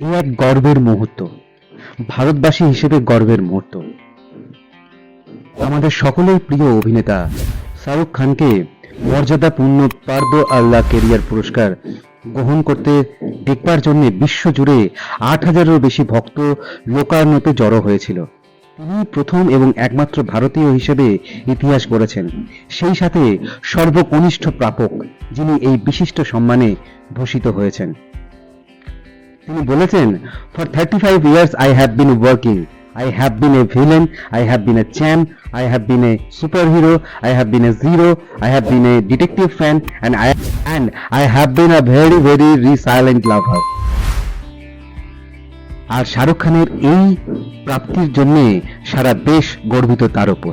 এ এক গর্বের মুহূর্ত, ভারতবাসী হিসেবে গর্বের মুহূর্ত। আমাদের সকলের প্রিয় অভিনেতা শাহরুখ খানকে মর্যাদাপূর্ণ পার্দ আল্লাহ কেরিয়ার পুরস্কার গ্রহণ করতে দেখবার জন্য বিশ্বজুড়ে আট হাজারেরও বেশি ভক্ত লোকার্ণতে জড়ো হয়েছিল। তিনি প্রথম এবং একমাত্র ভারতীয় হিসেবে ইতিহাস গড়েছেন। সেই সাথে সর্বকনিষ্ঠ প্রাপক যিনি এই বিশিষ্ট সম্মানে ভূষিত হয়েছেন। তিনি বলেছেন for thirty five years I have been working I have been a villain I have been a champ I have been a super hero I have been a zero I have been a detective fan and I and I have been a very very resilient lover আর শাহরুখ খানের এই প্রাপ্তির জন্য সারা দেশ গর্বিত তার উপর।